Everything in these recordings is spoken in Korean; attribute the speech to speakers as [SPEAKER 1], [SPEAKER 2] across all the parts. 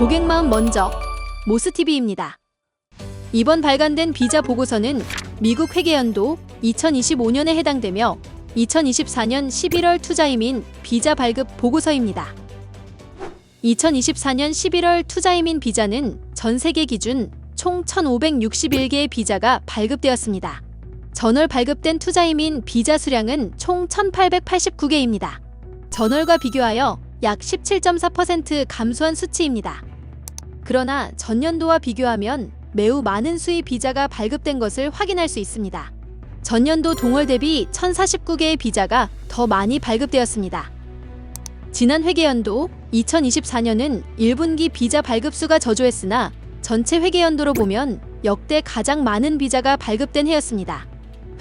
[SPEAKER 1] 고객 마음 먼저 모스TV입니다. 이번 발간된 비자 보고서는 미국 회계연도 2025년에 해당되며 2024년 11월 투자이민 비자 발급 보고서입니다. 2024년 11월 투자이민 비자는 전 세계 기준 총 1,561개의 비자가 발급되었습니다. 전월 발급된 투자이민 비자 수량은 총 1,889개입니다. 전월과 비교하여 약 17.4% 감소한 수치입니다. 그러나 전년도와 비교하면 매우 많은 수의 비자가 발급된 것을 확인할 수 있습니다. 전년도 동월 대비 1,049개의 비자가 더 많이 발급되었습니다. 지난 회계연도 2024년은 1분기 비자 발급수가 저조했으나 전체 회계연도로 보면 역대 가장 많은 비자가 발급된 해였습니다.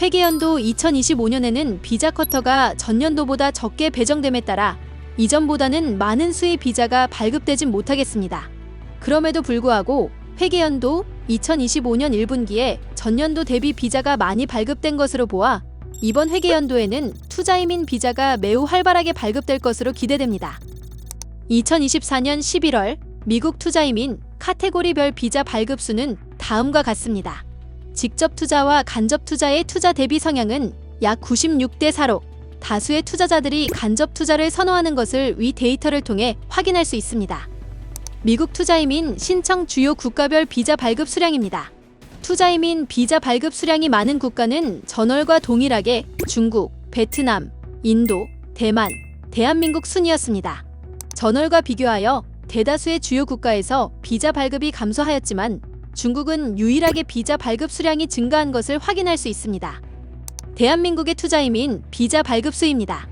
[SPEAKER 1] 회계연도 2025년에는 비자 쿼터가 전년도보다 적게 배정됨에 따라 이전보다는 많은 수의 비자가 발급되진 못하겠습니다. 그럼에도 불구하고 회계연도 2025년 1분기에 전년도 대비 비자가 많이 발급된 것으로 보아 이번 회계연도에는 투자이민 비자가 매우 활발하게 발급될 것으로 기대됩니다. 2024년 11월 미국 투자이민 카테고리별 비자 발급 수는 다음과 같습니다. 직접 투자와 간접 투자의 투자 대비 성향은 약 96대 4로 다수의 투자자들이 간접 투자를 선호하는 것을 위 데이터를 통해 확인할 수 있습니다. 미국 투자이민 신청 주요 국가별 비자 발급 수량입니다. 투자이민 비자 발급 수량이 많은 국가는 전월과 동일하게 중국, 베트남, 인도, 대만, 대한민국 순이었습니다. 전월과 비교하여 대다수의 주요 국가에서 비자 발급이 감소하였지만 중국은 유일하게 비자 발급 수량이 증가한 것을 확인할 수 있습니다. 대한민국의 투자이민 비자 발급 수입니다.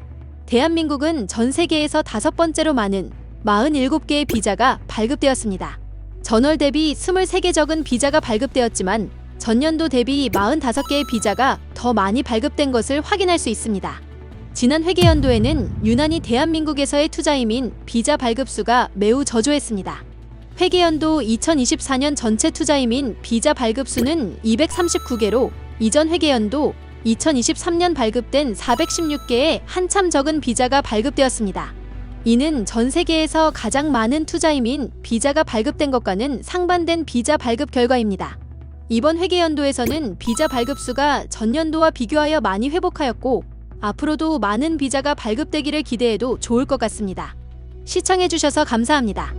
[SPEAKER 1] 대한민국은 전 세계에서 다섯 번째로 많은 47개의 비자가 발급되었습니다. 전월 대비 23개 적은 비자가 발급되었지만 전년도 대비 45개의 비자가 더 많이 발급된 것을 확인할 수 있습니다. 지난 회계연도에는 유난히 대한민국에서의 투자이민 비자 발급수가 매우 저조했습니다. 회계연도 2024년 전체 투자이민 비자 발급수는 239개로 이전 회계연도 2023년 발급된 416개의 한참 적은 비자가 발급되었습니다. 이는 전 세계에서 가장 많은 투자이민 비자가 발급된 것과는 상반된 비자 발급 결과입니다. 이번 회계 연도에서는 비자 발급 수가 전년도와 비교하여 많이 회복하였고 앞으로도 많은 비자가 발급되기를 기대해도 좋을 것 같습니다. 시청해주셔서 감사합니다.